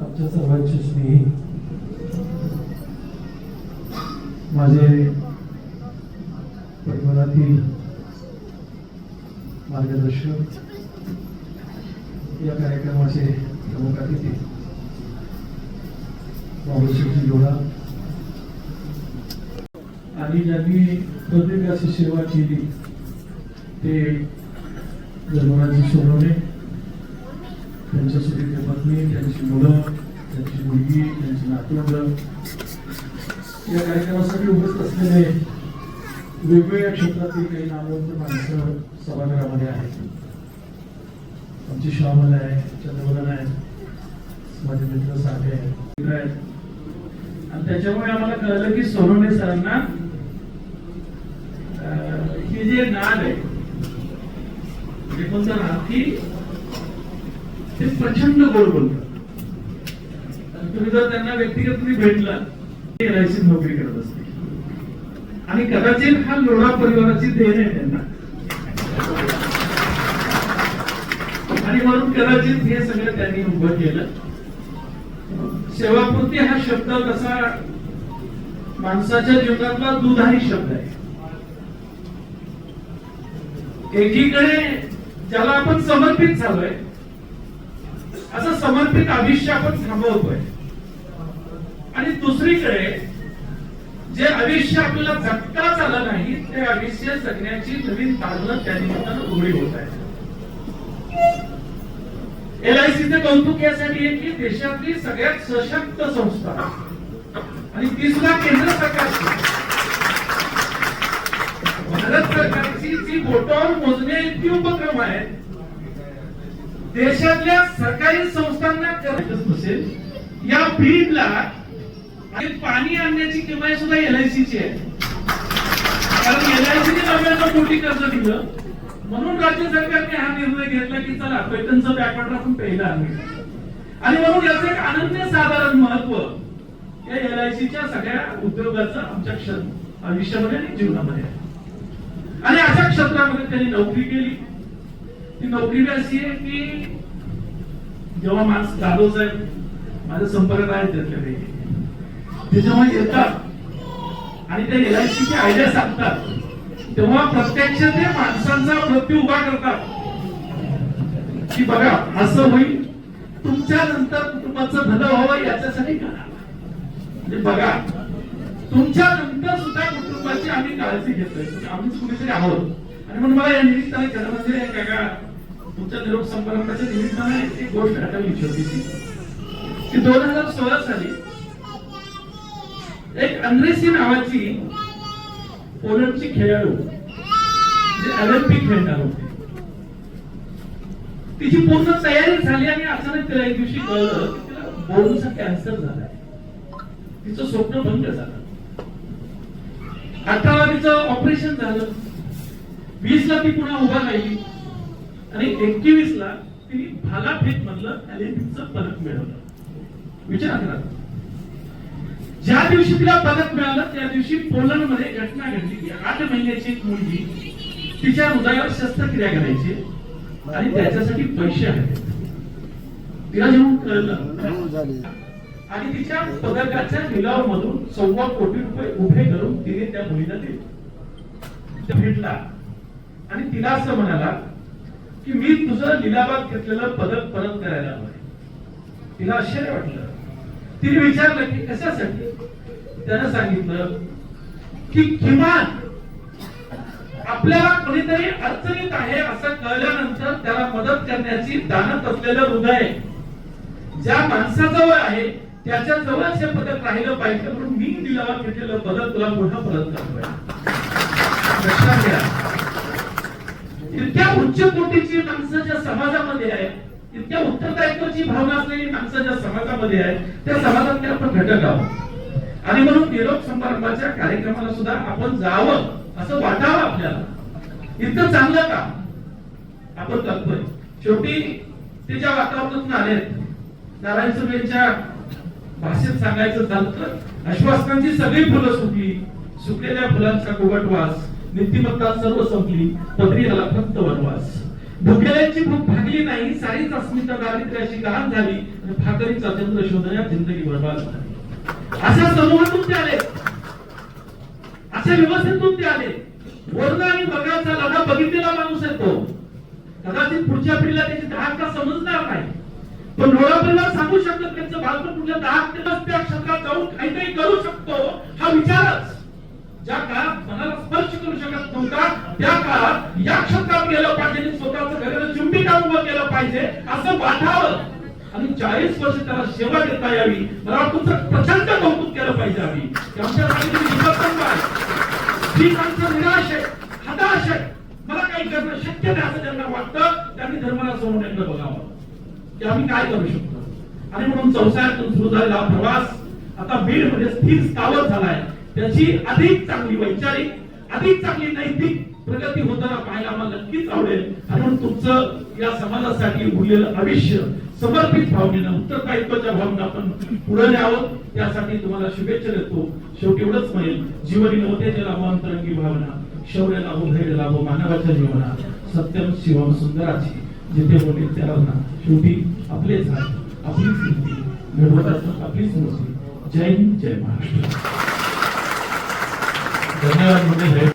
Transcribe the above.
आमच्या सर्वांचे स्नेही. माझे परिवारातील मार्गदर्शक या कार्यक्रमाचे प्रमुख अतिथी बाबूशिवजी जोडा. आणि ज्यांनी प्रत्येकाची सेवा केली ते जन्मराजी सोनवणे त्यांच्यासाठी ते पत्नी त्यांची मुलं त्यांची मुलगी त्यांची नातवंड. या कार्यक्रमासाठी उपस्थित असलेले वेगवेगळ्या क्षेत्रातील काही नामवंत माणसं सभागृहामध्ये आहेत. आमची श्यामल आहे चंद्रवलन आहे माझे मित्र साठे आहेत आहेत. आणि त्याच्यामुळे आम्हाला कळलं की सोनवणे सरांना अं, जे नाद आहे म्हणजे कोणतं नाद की ते प्रचंड गोड बोलतात. तुम्ही जर त्यांना व्यक्तिगत तुम्ही भेटला ते एलआयसी नोकरी करत असते आणि कदाचित हा लोढा परिवाराची देण आहे त्यांना. आणि म्हणून कदाचित हे सगळं त्यांनी उभं केलं. सेवापूर्ती हा शब्द कसा माणसाच्या जीवनातला दुधारी शब्द आहे. एकीकडे ज्याला आपण समर्पित झालोय असं समर्पित आयुष्य आपण थांबवतोय. आणि दुसरीकडे जे आयुष्य आपल्याला जगताच आलं नाही ते आयुष्य जगण्याची नवीन तारणं त्या निमित्तानं उघडी होत आहे एल आय सीचे कौतुक यासाठी आहे की देशातली सगळ्यात सशक्त संस्था आणि ती सुद्धा केंद्र सरकारची भारत सरकारची जी बोटावर मोजणे इतकी उपक्रम आहेत देशातल्या सरकारी संस्थांना करतच नसेल या बीडला आणि पाणी आणण्याची किंमत सुद्धा एलआयसीची आहे. कारण एलआयसीने नव्याण्णव कोटी कर्ज दिलं. म्हणून राज्य सरकारने हा निर्णय घेतला की चला पैठणचं बॅकवर्ड आपण पहिला आणू आणि म्हणून याचं एक अनन्य साधारण महत्त्व या एलआयसीच्या सगळ्या उद्योगाचं आमच्या क्षण आयुष्यामध्ये आणि जीवनामध्ये आहे. आणि अशा क्षेत्रामध्ये त्यांनी नोकरी केली. ती नोकरी बी अशी आहे की जेव्हा माणस जाधव साहेब माझ्या संपर्कात आहेत त्यातल्या ते जेव्हा येतात. आणि ते एल आय ची आयडिया सांगतात. तेव्हा प्रत्यक्ष ते माणसांचा मृत्यू उभा करतात. की बघा असं होईल तुमच्या नंतर कुटुंबाचं भलं व्हावं याच्यासाठी करा. म्हणजे बघा तुमच्या नंतर सुद्धा कुटुंबाची आम्ही काळजी घेतोय. आम्हीच कुणीतरी आहोत. आणि म्हणून मला या निमित्ताने खरं म्हणजे तुमच्या निरोप संपर्काच्या निमित्ताने एक गोष्ट आठवली छोटीशी. की दोन हजार सोळा साली एक अनरेसी नावाची पोलंडची खेळाडू जे ऑलिम्पिक खेळणार होते. तिची पूर्ण तयारी झाली आणि अचानक तिला एक दिवशी कळलं की तिला बोनचा कॅन्सर झालाय. तिचं स्वप्न भंग झालं. अठराला तिचं ऑपरेशन झालं. वीसला ती पुन्हा उभा राहिली. आणि एकवीस ला तिने भालाफेक मधलं ऑलिम्पिकचं पदक मिळवलं. विचार करा. ज्या दिवशी तिला पदक मिळालं त्या दिवशी पोलंडमध्ये घटना घडली. की आठ महिन्याची एक मुलगी तिच्या हृदयावर शस्त्रक्रिया करायची आणि त्याच्यासाठी पैसे आहेत. तिला जेव्हा कळलं. आणि तिच्या पदकाच्या लिलाव मधून सव्वा कोटी रुपये उभे करून तिने त्या मुलीला दिले. भेटला. आणि तिला असं म्हणाला की मी तुझं लिलावात घेतलेलं पदक परत करायला हवं तिला आश्चर्य वाटलं. तिने विचारलं की कशासाठी? त्यानं सांगितलं की किमान आपल्याला कोणीतरी अडचणीत आहे असं कळल्यानंतर त्याला मदत करण्याची दानत असलेलं हृदय ज्या माणसाजवळ आहे त्याच्या जवळच हे पदक राहिलं पाहिजे म्हणून मी दिलावर घेतलेलं पदक तुला पुन्हा परत करतोय लक्षात घ्या. इतक्या उच्च कोटीची माणसं ज्या समाजामध्ये आहे इतक्या उत्तरदायित्वाची भावना असलेली माणसं ज्या समाजामध्ये आहे त्या समाजातले आपण घटक आहोत. आणि म्हणून निरोप समारंभाच्या कार्यक्रमाला सुद्धा आपण जावं असं वाटावं आपल्याला. इतकं चांगलं का आपण करतोय. शेवटी ते ज्या वातावरणातून आले नारायण सुर्वेच्या भाषेत सांगायचं झालं तर आश्वासनांची सगळी फुलं सुकली सुकलेल्या फुलांचा कोगटवास नीतिमत्ता सर्व संपली पदरी फक्त वनवास. भुकेल्यांची भूक भागली नाही सारीच अस्मिता दारिद्र्याची गहाण झाली आणि भाकरीचा चंद्र शोधण्यात जिंदगी बरबाद झाली. अशा समूहातून ते आले. अशा व्यवस्थेतून ते आले. वर्ण आणि बगाचा लढा बघितलेला माणूस आहे तो कदाचित पुढच्या पिढीला त्याची दहाका समजणार नाही. पण लोळा परिवार सांगू शकतो त्यांचं बालपण कुठल्या दहा त्या क्षेत्रात जाऊन काही काही करू शकतो हा विचारच. ज्या काळात मनाला नव्हता त्या काळात या क्षेत्रात गेलं पाहिजे स्वतःच स्वतःचं घराला चिमटी टाकून उभं केलं पाहिजे असं वाटावं. आणि चाळीस वर्ष त्याला सेवा देता यावी. मला तुमचं प्रचंड कौतुक केलं पाहिजे आम्ही. आमच्या आमच्यासाठी तुम्ही निराश आहे हताश आहे. मला काही करणं शक्य नाही असं त्यांना वाटतं. त्यांनी धर्माला समोर एकदा बघावं. की आम्ही काय करू शकतो? आणि म्हणून चौसाळ्यातून सुरू झालेला प्रवास आता बीडमध्ये स्थिर स्थावर झालाय. त्याची अधिक चांगली वैचारिक अधिक चांगली नैतिक प्रगती होताना पाहायला आम्हाला नक्कीच आवडेल. आणि म्हणून तुमचं या समाजासाठी उरलेलं आयुष्य समर्पित भावनेनं उत्तरदायित्वाच्या भावना आपण पुढे न्यावं. त्यासाठी तुम्हाला शुभेच्छा देतो. शेवटी एवढंच म्हणेल जीवनी नवतेचे लाभो अंतरंगी भावना शौर्य लाभो धैर्य लाभो मानवाच्या जीवनात. सत्यम शिवम सुंदराची जिथे बोलले त्याला शेवटी आपलेच हात आपलीच घडवत असतात आपलीच स्मृती. जय हिंद जय महाराष्ट्र. धन्यवाद म्हणजे